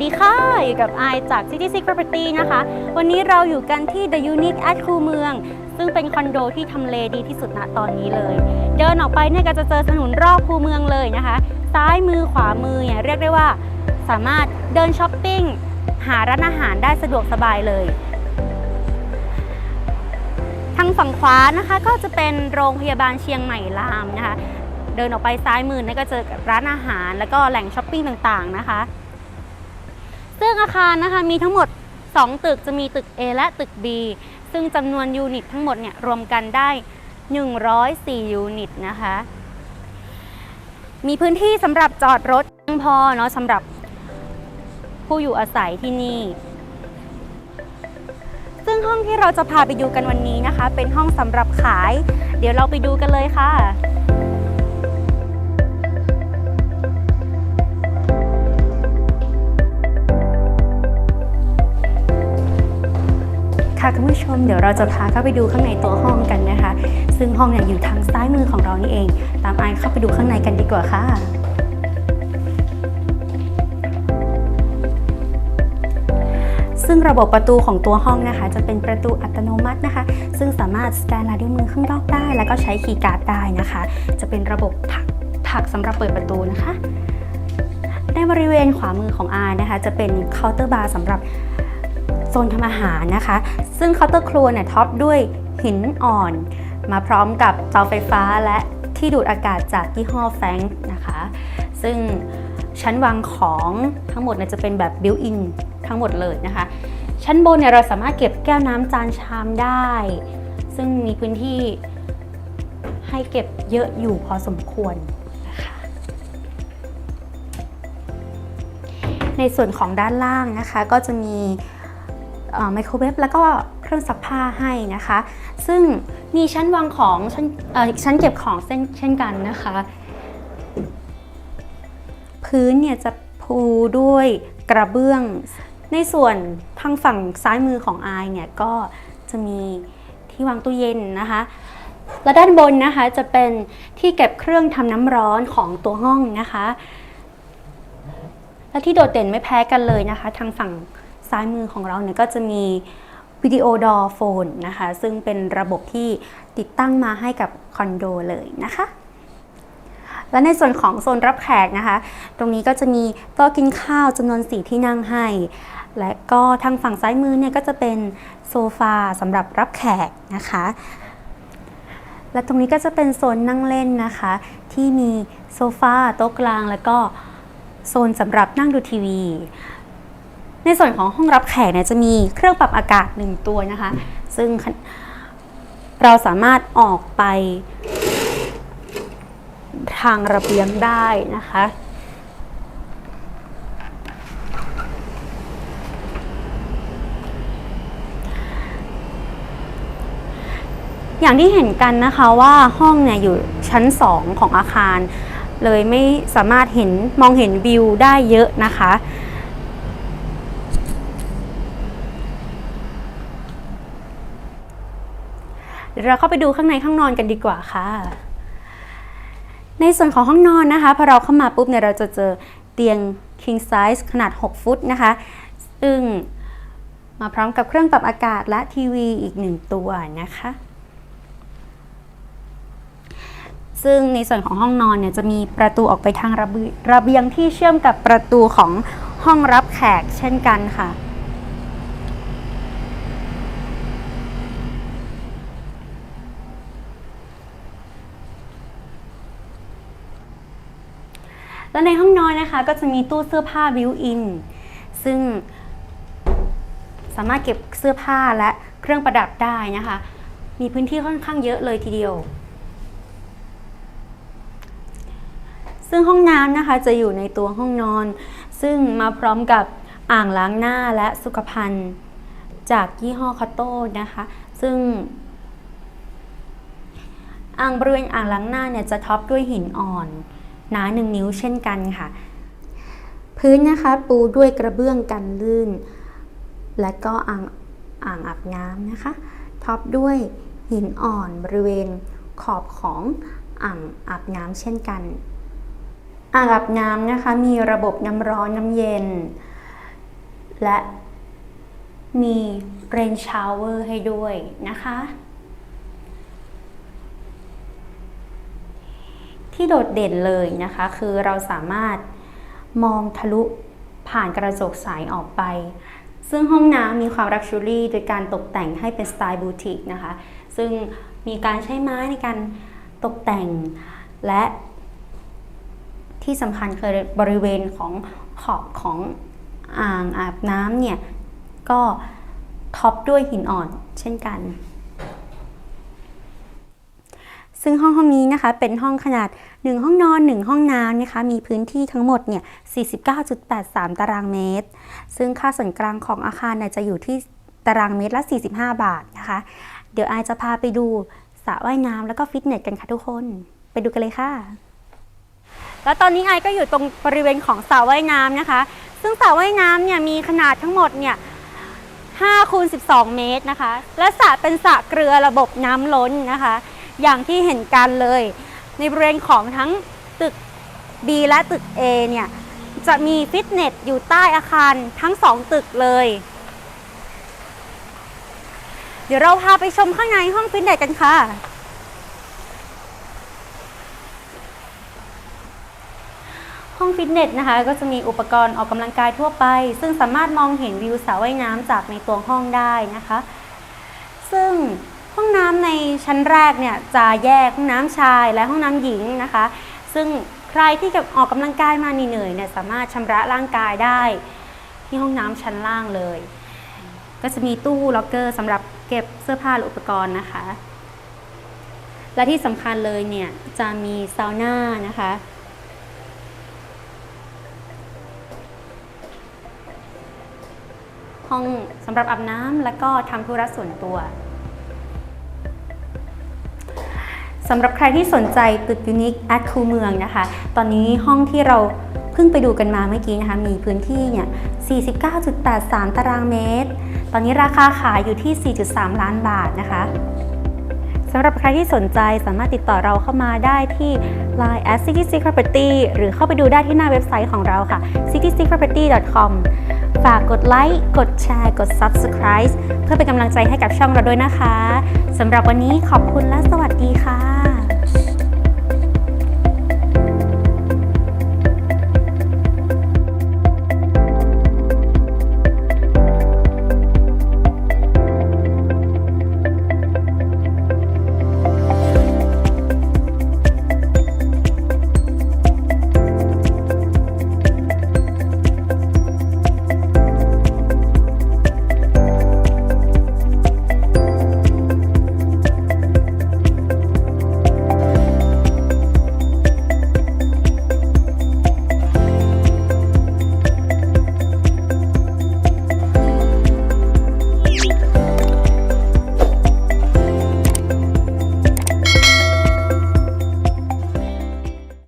ดีค่ะ อยู่กับไอจาก City Six Property นะคะ วันนี้เราอยู่กันที่ The Unique at คูเมือง ซึ่งเป็นคอนโดที่ทำเลดีที่สุดณตอนนี้เลย เดินออกไปเนี่ยก็จะเจอถนนรอบคูเมืองเลยนะคะ ซ้ายมือขวามือเนี่ยเรียกได้ว่าสามารถเดินช้อปปิ้ง หาร้านอาหารได้สะดวกสบายเลย ทางฝั่งขวานะคะก็จะเป็นโรงพยาบาลเชียงใหม่รามนะคะ เดินออกไปซ้ายมือเนี่ยก็เจอกับร้านอาหาร แล้วก็แหล่งช้อปปิ้งต่างๆนะคะ ซึ่งอาคารนะคะมีทั้งหมด 2 ตึกจะมีตึก A และตึก B ซึ่งจำนวนยูนิตทั้งหมดเนี่ยรวมกันได้ 104 ยูนิตนะคะ มีพื้นที่สำหรับจอดรถเพียงพอเนาะสำหรับผู้อยู่อาศัยที่นี่ ซึ่งห้องที่เราจะพาไปดูกันวันนี้นะคะ เป็นห้องสำหรับขาย เดี๋ยวเราไปดูกันเลยค่ะ คุณผู้ชมเดี๋ยวเราจะพาเข้าไปดูข้างในตัวห้องกันนะคะ ซึ่งห้องเนี่ยอยู่ทางซ้ายมือของเรานี่เอง ตามไอเข้าไปดูข้างในกันดีกว่าค่ะซึ่งระบบประตูของตัวห้องนะคะ จะเป็นประตูอัตโนมัตินะคะ ซึ่งสามารถสแกนลายนิ้วมือข้างนอกได้ แล้วก็ใช้คีย์การ์ดได้นะคะ จะเป็นระบบผักผักสำหรับเปิดประตูนะคะในบริเวณขวามือของอานะคะ จะเป็นเคาน์เตอร์บาร์สำหรับ โซนทำอาหารนะคะ ซึ่งเคาน์เตอร์ครัวเนี่ยท็อปด้วยหินอ่อน มาพร้อมกับเตาไฟฟ้าและที่ดูดอากาศจากยี่ห้อแฟงนะคะ ซึ่งชั้นวางของทั้งหมดเนี่ยจะเป็นแบบบิวอินทั้งหมดเลยนะคะ ชั้นบนเนี่ยเราสามารถเก็บแก้วน้ำจานชามได้ ซึ่งมีพื้นที่ให้เก็บเยอะอยู่พอสมควรนะคะในส่วนของด้านล่างนะคะก็จะมี ไมโครเวฟแล้วก็เครื่องซักผ้าให้นะคะ ซึ่งมีชั้นวางของชั้นชั้นเก็บของเส้นเช่นกันนะคะ พื้นเนี่ยจะปูด้วยกระเบื้อง ในส่วนทางฝั่งซ้ายมือของอายเนี่ยก็จะมีที่วางตู้เย็นนะคะและด้านบนนะคะจะเป็นที่เก็บเครื่องทำน้ำร้อนของตัวห้องนะคะ และที่โดดเด่นไม่แพ้กันเลยนะคะ ทางฝั่ง ซ้ายมือของเราเนี่ยก็จะมีวิดีโอดอโฟนนะคะ ซึ่งเป็นระบบที่ติดตั้งมาให้กับคอนโดเลยนะคะ และในส่วนของโซนรับแขกนะคะ ตรงนี้ก็จะมีโต๊ะกินข้าวจำนวน4ที่นั่งให้ และก็ทางฝั่งซ้ายมือเนี่ยก็จะเป็นโซฟาสำหรับรับแขกนะคะ และตรงนี้ก็จะเป็นโซนนั่งเล่นนะคะ ที่มีโซฟาโต๊ะกลาง แล้วก็โซนสำหรับนั่งดูทีวี ในส่วนของห้องรับแขกเนี่ยจะมีเครื่องปรับอากาศหนึ่งตัวนะคะ ซึ่งเราสามารถออกไปทางระเบียงได้นะคะ อย่างที่เห็นกันนะคะว่าห้องเนี่ยอยู่ชั้น 2 ของอาคาร เลยไม่สามารถเห็นมองเห็นวิวได้เยอะนะคะ เดี๋ยวเราเข้าไปดูข้างในห้องนอนกันดีกว่าค่ะ ในส่วนของห้องนอนนะคะ พอเราเข้ามาปุ๊บเนี่ยเราจะเจอเตียง king size ขนาด 6 ฟุตนะคะ ซึ่งมาพร้อมกับเครื่องปรับอากาศและทีวีอีกหนึ่งตัวนะคะ ซึ่งในส่วนของห้องนอนเนี่ยจะมีประตูออกไปทางระเบีระเบียงที่เชื่อมกับประตูของห้องรับแขกเช่นกันค่ะ และในห้องนอนนะคะ ก็จะมีตู้เสื้อผ้าบิวอิน ซึ่งสามารถเก็บเสื้อผ้าและเครื่องประดับได้นะคะ มีพื้นที่ค่อนข้างเยอะเลยทีเดียว ซึ่งห้องน้ำนะคะจะอยู่ในตัวห้องนอน ซึ่งมาพร้อมกับอ่างล้างหน้าและสุขภัณฑ์จากยี่ห้อคาโต้นะคะ ซึ่งอ่างบริเวณอ่างล้างหน้าเนี่ยจะท็อปด้วยหินอ่อน หนาหนึ่งนิ้วเช่นกันค่ะ พื้นนะคะปูด้วยกระเบื้องกันลื่น และก็อ่างอ่างอาบน้ำนะคะ ท็อปด้วยหินอ่อนบริเวณขอบของอ่างอาบน้ำเช่นกันอ่างอาบน้ำนะคะมีระบบน้ำร้อนน้ำเย็น และมีเรนชาวเวอร์ให้ด้วยนะคะ ที่โดดเด่นเลยนะคะ คือเราสามารถมองทะลุผ่านกระจกใสออกไป ซึ่งห้องน้ำมีความรักชูรี่โดยการตกแต่งให้เป็นสไตล์บูติกนะคะ ซึ่งมีการใช้ไม้ในการตกแต่งและที่สำคัญคือบริเวณของขอบของอ่างอาบน้ำเนี่ย ก็ท็อปด้วยหินอ่อนเช่นกัน ซึ่งห้องห้องนี้นะคะเป็นห้องขนาด 1 ห้องนอน 1 ห้องน้ำนะคะ มีพื้นที่ทั้งหมดเนี่ย 49.83 ตารางเมตร ซึ่งค่าส่วนกลางของอาคารเนี่ยจะอยู่ที่ตารางเมตรละ 45 บาทนะคะ เดี๋ยวอายจะพาไปดูสระว่ายน้ำแล้วก็ฟิตเนสกันค่ะทุกคน ไปดูกันเลยค่ะ แล้วตอนนี้ไอก็อยู่ตรงบริเวณของสระว่ายน้ำนะคะ ซึ่งสระว่ายน้ำเนี่ยมีขนาดทั้งหมดเนี่ย5คูณ12 เมตรนะคะ และสระเป็นสระเกลือระบบน้ำล้นนะคะ อย่างที่เห็นกันเลย ในบริเวณของทั้งตึก B และตึก A เนี่ย จะมีฟิตเนสอยู่ใต้อาคารทั้งสองตึกเลย เดี๋ยวเราพาไปชมข้างในห้องฟิตเนสกันค่ะ ห้องฟิตเนสนะคะ ก็จะมีอุปกรณ์ออกกำลังกายทั่วไป ซึ่งสามารถมองเห็นวิวสระว่ายน้ำจากในตัวห้องได้นะคะ ซึ่ง ห้องน้ำในชั้นแรกเนี่ยจะแยกห้องน้ำชายและห้องน้ำหญิงนะคะ ซึ่งใครที่จะออกกำลังกายมาเหนื่อยเนี่ยสามารถชำระร่างกายได้ที่ห้องน้ำชั้นล่างเลย ก็จะมีตู้ล็อกเกอร์สำหรับเก็บเสื้อผ้าหรืออุปกรณ์นะคะ และที่สำคัญเลยเนี่ยจะมีซาวน่านะคะห้องสำหรับอาบน้ำและก็ทำธุระส่วนตัว สำหรับใครที่สนใจตึกยูนิคแอดคูเมืองนะคะ ตอนนี้ห้องที่เราเพิ่งไปดูกันมาเมื่อกี้นะคะ มีพื้นที่เนี่ย 49.83 ตารางเมตร ตอนนี้ราคาขายอยู่ที่ 4.3 ล้านบาทนะคะสำหรับใครที่สนใจสามารถติดต่อเราเข้ามาได้ที่ line at city c property หรือเข้าไปดูได้ที่หน้าเว็บไซต์ของเราค่ะ cityproperty.com ฝากกดไลค์ กดแชร์ กด subscribe เพื่อเป็นกำลังใจให้กับช่องเราด้วยนะคะ สำหรับวันนี้ขอบคุณและสวัสดีค่ะ